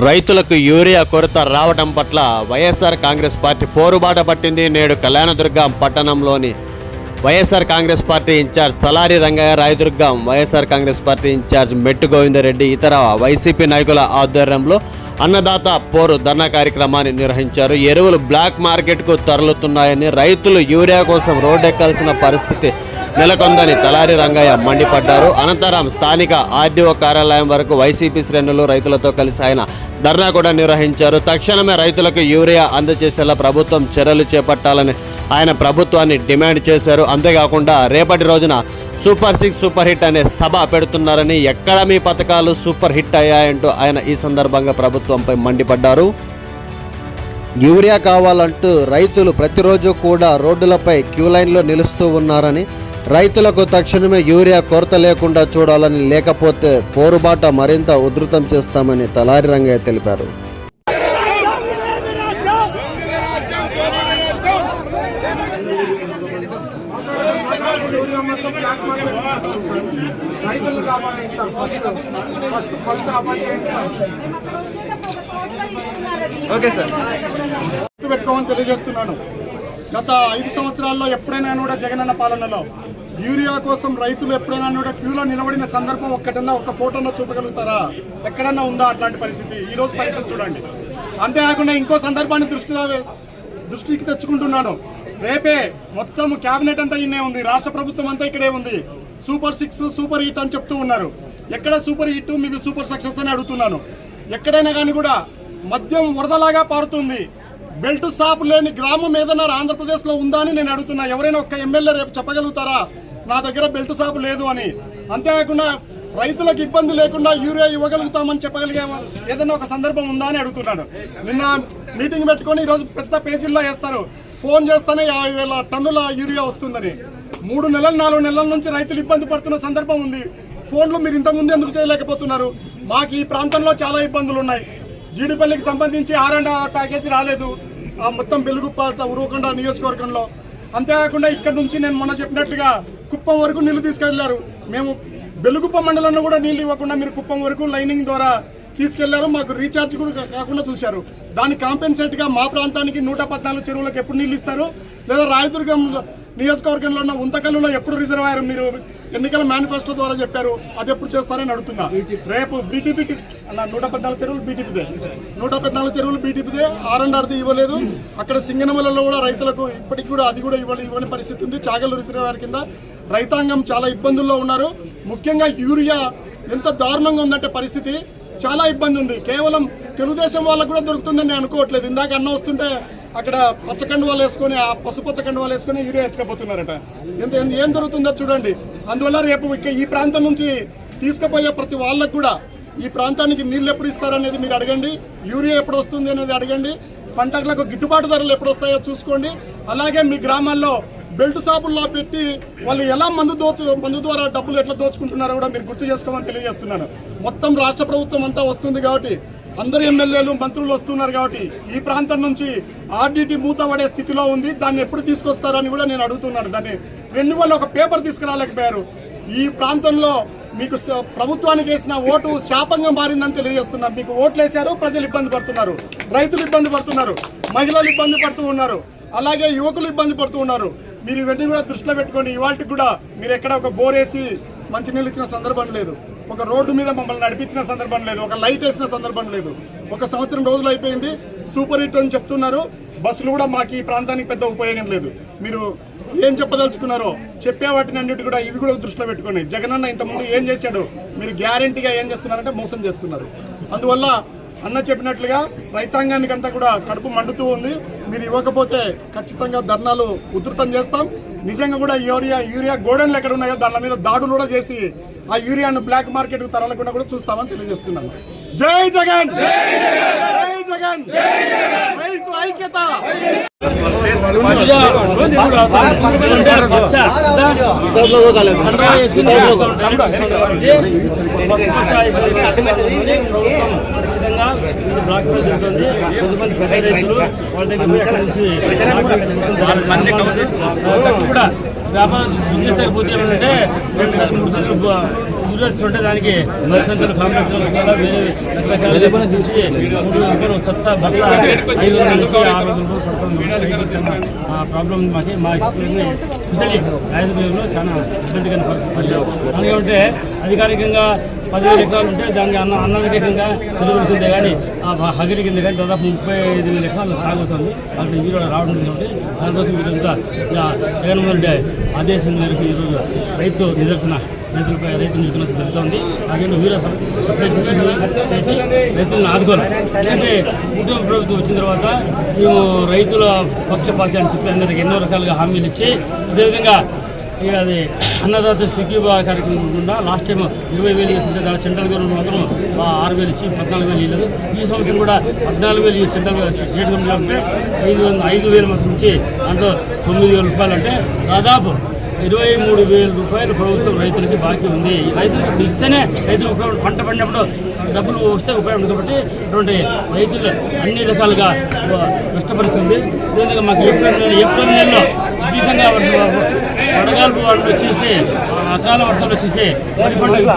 రైతులకు యూరియా కొరత రావడం పట్ల వైఎస్ఆర్ కాంగ్రెస్ పార్టీ పోరుబాట పట్టింది. నేడు కళ్యాణదుర్గం పట్టణంలోని YSR Congress party incharge Talari Rangaiah Rayadurgam YSR Congress party incharge Mettu Govinda Reddy ఇతర వైసీపీ నాయకుల ఆధ్వర్యంలో అన్నదాత పోరు ధర్నా కార్యక్రమాన్ని నిర్వహించారు. ఎరువులు బ్లాక్ మార్కెట్కు తరలుతున్నాయని రైతులు యూరియా కోసం రోడ్డెక్కాల్సిన పరిస్థితి నెలకొందని తలారి రంగయ్య మండిపడ్డారు. అనంతరం స్థానిక ఆర్డీఓ కార్యాలయం వరకు వైసీపీ శ్రేణులు రైతులతో కలిసి ఆయన ధర్నా కూడా నిర్వహించారు. తక్షణమే రైతులకు యూరియా అందజేసేలా ప్రభుత్వం చర్యలు చేపట్టాలని ఆయన ప్రభుత్వాన్ని డిమాండ్ చేశారు. అంతేకాకుండా రేపటి రోజున సూపర్ సిక్స్ సూపర్ హిట్ అనే సభ పెడుతున్నారని ఎక్కడ మీ పథకాలు సూపర్ హిట్ అయ్యాయంటూ ఆయన ఈ సందర్భంగా ప్రభుత్వంపై మండిపడ్డారు. యూరియా కావాలంటూ రైతులు ప్రతిరోజు కూడా రోడ్డులపై క్యూ లైన్లో నిలుస్తూ ఉన్నారని రైతులకు తక్షణమే యూరియా కొరత లేకుండా చూడాలని లేకపోతే పోరుబాట మరింత ఉధృతం చేస్తామని తలారి రంగయ్య తెలిపారు. రైతులు కావాలి sir. First first first appoint చేయండి సార్ ఓకే సార్ తెలియజేస్తున్నాను. గత ఐదు సంవత్సరాల్లో ఎప్పుడైనా కూడా జగనన్న పాలనలో యూరియా కోసం రైతులు ఎప్పుడైనా కూడా క్యూలో నిలబడిన సందర్భం ఒక్కటన్నా ఒక్క ఫోటోన్నా చూపగలుగుతారా? ఎక్కడన్నా ఉందా అట్లాంటి పరిస్థితి? ఈ రోజు పరిస్థితి చూడండి. అంతేకాకుండా ఇంకో సందర్భాన్ని దృష్టిలో దృష్టికి తెచ్చుకుంటున్నాను. రేపే మొత్తం క్యాబినెట్ అంతా ఇన్నే ఉంది. రాష్ట్ర ప్రభుత్వం అంతా ఇక్కడే ఉంది. సూపర్ సిక్స్ సూపర్ హిట్ అని చెప్తూ ఉన్నారు. ఎక్కడ సూపర్ హిట్? మీద సూపర్ సక్సెస్ అని అడుగుతున్నాను. ఎక్కడైనా కానీ కూడా మద్యం వరదలాగా పారుతుంది. బెల్ట్ షాప్ లేని గ్రామం ఏదైనా ఆంధ్రప్రదేశ్లో ఉందా అని నేను అడుగుతున్నా. ఎవరైనా ఒక్క ఎమ్మెల్యే రేపు చెప్పగలుగుతారా? నా దగ్గర బెల్ట్ షాప్ లేదు అని. అంతేకాకుండా రైతులకు ఇబ్బంది లేకుండా యూరియా ఇవ్వగలుగుతామని చెప్పగలిగే ఏదైనా ఒక సందర్భం ఉందా అని అడుగుతున్నాడు. నిన్న మీటింగ్ పెట్టుకొని ఈరోజు పెద్ద పేజీల్లో వేస్తారు. ఫోన్ చేస్తేనే యాభై వేల టన్నుల యూరియా వస్తుందని. మూడు నెలలు నాలుగు నెలల నుంచి రైతులు ఇబ్బంది పడుతున్న సందర్భం ఉంది. ఫోన్లు మీరు ఇంతకుముందు ఎందుకు చేయలేకపోతున్నారు? మాకు ఈ ప్రాంతంలో చాలా ఇబ్బందులు ఉన్నాయి. జీడిపల్లికి సంబంధించి ఆర్ అండ్ ఆర్ ప్యాకేజీ రాలేదు. ఆ మొత్తం బెలుగుప్ప ఉరవకొండ నియోజకవర్గంలో. అంతేకాకుండా ఇక్కడ నుంచి నేను మొన్న చెప్పినట్టుగా కుప్పం వరకు నీళ్ళు తీసుకెళ్ళారు. మేము బెలుగుప్ప మండలంలో కూడా నీళ్ళు ఇవ్వకుండా మీరు కుప్పం వరకు లైనింగ్ ద్వారా తీసుకెళ్ళారు మాకు రీఛార్జ్ కూడా కాకుండా చూశారు. దాని కాంపెన్సేట్గా మా ప్రాంతానికి నూట పద్నాలుగు చెరువులకు ఎప్పుడు నీళ్ళు ఇస్తారు? లేదా రాయదుర్గం నియోజకవర్గంలో ఉన్న ఉంతకల్లులో ఎప్పుడు రిజర్వాయర్ మీరు ఎన్నికల మేనిఫెస్టో ద్వారా చెప్పారు? అది ఎప్పుడు చేస్తారని అడుగుతున్నా. రేపు బీటీపీకి నూట పద్నాలుగు చెరువులు బీటీపీదే నూట పద్నాలుగు చెరువులు బీటీపీదే ఆర్ అండ్ ఆర్ది ఇవ్వలేదు. అక్కడ సింగనమలలో కూడా రైతులకు ఇప్పటికి కూడా అది కూడా ఇవ్వని ఇవ్వని పరిస్థితి ఉంది. చాగల్లు రిజర్వాయర్ కింద రైతాంగం చాలా ఇబ్బందుల్లో ఉన్నారు. ముఖ్యంగా యూరియా ఎంత దారుణంగా ఉందంటే పరిస్థితి. చాలా ఇబ్బంది ఉంది. కేవలం తెలుగుదేశం వాళ్ళకు కూడా దొరుకుతుందని నేను అనుకోవట్లేదు. ఇందాక అన్న వస్తుంటే అక్కడ పచ్చకండు వాళ్ళు వేసుకొని ఆ పసుపచ్చకండు వాళ్ళు వేసుకొని యూరియా ఎత్తుకపోతున్నారట ఎంత ఎంత- ఏం జరుగుతుందో చూడండి. అందువల్ల రేపు ఈ ప్రాంతం నుంచి తీసుకుపోయే ప్రతి వాళ్ళకు కూడా ఈ ప్రాంతానికి నీళ్ళు ఎప్పుడు ఇస్తారనేది మీరు అడగండి. యూరియా ఎప్పుడు వస్తుంది అనేది అడగండి. పంటలకు గిట్టుబాటు ధరలు ఎప్పుడు వస్తాయో చూసుకోండి. అలాగే మీ గ్రామాల్లో బెల్ట్ షాపుల్లో పెట్టి వాళ్ళు ఎలా మందు దోచు మందు ద్వారా డబ్బులు ఎట్లా దోచుకుంటున్నారో కూడా మీరు గుర్తు చేసుకోమని తెలియజేస్తున్నాను. మొత్తం రాష్ట్ర ప్రభుత్వం అంతా వస్తుంది కాబట్టి అందరు ఎమ్మెల్యేలు మంత్రులు వస్తున్నారు కాబట్టి ఈ ప్రాంతం నుంచి ఆర్డీటీ మూత పడే స్థితిలో ఉంది. దాన్ని ఎప్పుడు తీసుకొస్తారని కూడా నేను అడుగుతున్నాను. దాన్ని రెండు వాళ్ళు ఒక పేపర్ తీసుకురాలేకపోయారు. ఈ ప్రాంతంలో మీకు ప్రభుత్వానికి వేసిన ఓటు శాపంగా మారిందని తెలియజేస్తున్నారు మీకు ఓట్లు వేశారు ప్రజలు ఇబ్బంది పడుతున్నారు. రైతులు ఇబ్బంది పడుతున్నారు. మహిళలు ఇబ్బంది పడుతూ ఉన్నారు. అలాగే యువకులు ఇబ్బంది పడుతూ ఉన్నారు. మీరు ఇవన్నీ కూడా దృష్టిలో పెట్టుకొని ఇవాళకి కూడా మీరు ఎక్కడ ఒక బోర్ వేసి మంచినీళ్ళు ఇచ్చిన సందర్భం లేదు. ఒక రోడ్డు మీద మమ్మల్ని నడిపించిన సందర్భం లేదు. ఒక లైట్ వేసిన సందర్భం లేదు. ఒక సంవత్సరం రోజులు అయిపోయింది. సూపర్ హిట్ అని చెప్తున్నారు. బస్సులు కూడా మాకు ఈ ప్రాంతానికి పెద్ద ఉపయోగం లేదు. మీరు ఏం చెప్పదలుచుకున్నారో చెప్పే వాటిని అన్నిటి కూడా ఇవి కూడా దృష్టిలో పెట్టుకోండి జగనన్న ఇంతకుముందు ఏం చేశాడు? మీరు గ్యారంటీగా ఏం చేస్తున్నారంటే మోసం చేస్తున్నారు. అందువల్ల అన్న చెప్పినట్లుగా రైతాంగానికి అంతా కూడా కడుపు మండుతూ ఉంది. మీరు ఇవ్వకపోతే ఖచ్చితంగా ధర్నాలు ఉధృతం చేస్తాం. నిజంగా కూడా యూరియా యూరియా గోడౌన్లు ఎక్కడ ఉన్నాయో దాని మీద దాడులు కూడా చేసి ఆ యూరియాను బ్లాక్ మార్కెట్ తరలకుండా కూడా చూస్తామని తెలియజేస్తున్నాను జై జగన్! జై జగన్! రైతు ఐక్యత! బ్లాక్ జరుగుతుంది కొంతమంది పెద్ద రైతులు వాళ్ళ దగ్గర పోయి నుంచి కూడా వ్యాపారం బిజినెస్ దగ్గర ఏమంటే రెండు మూడు సార్లు యూరియల్స్ ఉంటే దానికి మత్స్యంతలు కాంప్లెక్స్ వేరే రకరకాల తీసి మూడు రూపాయలు సత్తా బత్త ఐదు వందల నుంచి ఆరు వందల రూపాయలు పడుతుంది. రైతులకు చాలా ప్రాబ్లం మాకు. మా స్పెషల్లీ రాయలసీమలో చాలా ఇబ్బందికర పరిస్థితులు. అందుకంటే అధికారికంగా పదివేల ఎకరాలు ఉంటే దానికి అన్న అన్నధికంగా చెరువుల కింద కానీ ఆ హగిరి కింద కానీ దాదాపు ముప్పై ఐదు వేల ఎకరాలు సాగుతుంది. అక్కడ ఈరోజు రావడం కాబట్టి దానికోసం వీరంతా ఇలా జగన్మోహన్ రెడ్డి ఆదేశం మేరకు ఈరోజు రైతు నిదర్శన రైతులపై రైతు నిధులు జరుగుతుంది అలాగే వీళ్ళ చేసి రైతులను ఆదుకోవాలి. అంటే కుటుంబ ప్రభుత్వం వచ్చిన తర్వాత మేము రైతుల పక్షపాతి అని చెప్పి అందరికి ఎన్నో రకాలుగా హామీలు ఇచ్చి అదేవిధంగా ఇక అది అన్నదాత సుఖీభా కార్యక్రమం కూడా లాస్ట్ టైం ఇరవై వేలు ఇస్తుంటే దాని సెంట్రల్ గవర్నమెంట్ మాత్రం ఆరు వేలు ఇచ్చి పద్నాలుగు వేలు ఇవ్వలేదు ఈ సంవత్సరం కూడా పద్నాలుగు వేలు సెంట్రల్ స్టేట్ గవర్నమెంట్ అంటే ఐదు వందల ఐదు వేలు మాత్రం ఇచ్చి దాంట్లో తొమ్మిది వేల రూపాయలు అంటే దాదాపు ఇరవై మూడు వేల రూపాయలు ప్రభుత్వం రైతులకి బాకీ ఉంది. రైతులకు ఇస్తేనే రైతులు ఉపయోగం పంట పండినప్పుడు డబ్బులు వస్తే ఉపయోగం కాబట్టి ఇటువంటి రైతులు అన్ని రకాలుగా కష్టపరుస్తుంది అదేవిధంగా మాకు ఏప్రిల్ నెల ఏప్రిల్ నెలలో విధంగా వడగాల్పు వాళ్ళు వచ్చేసి అకాల వర్షాలు వచ్చేసి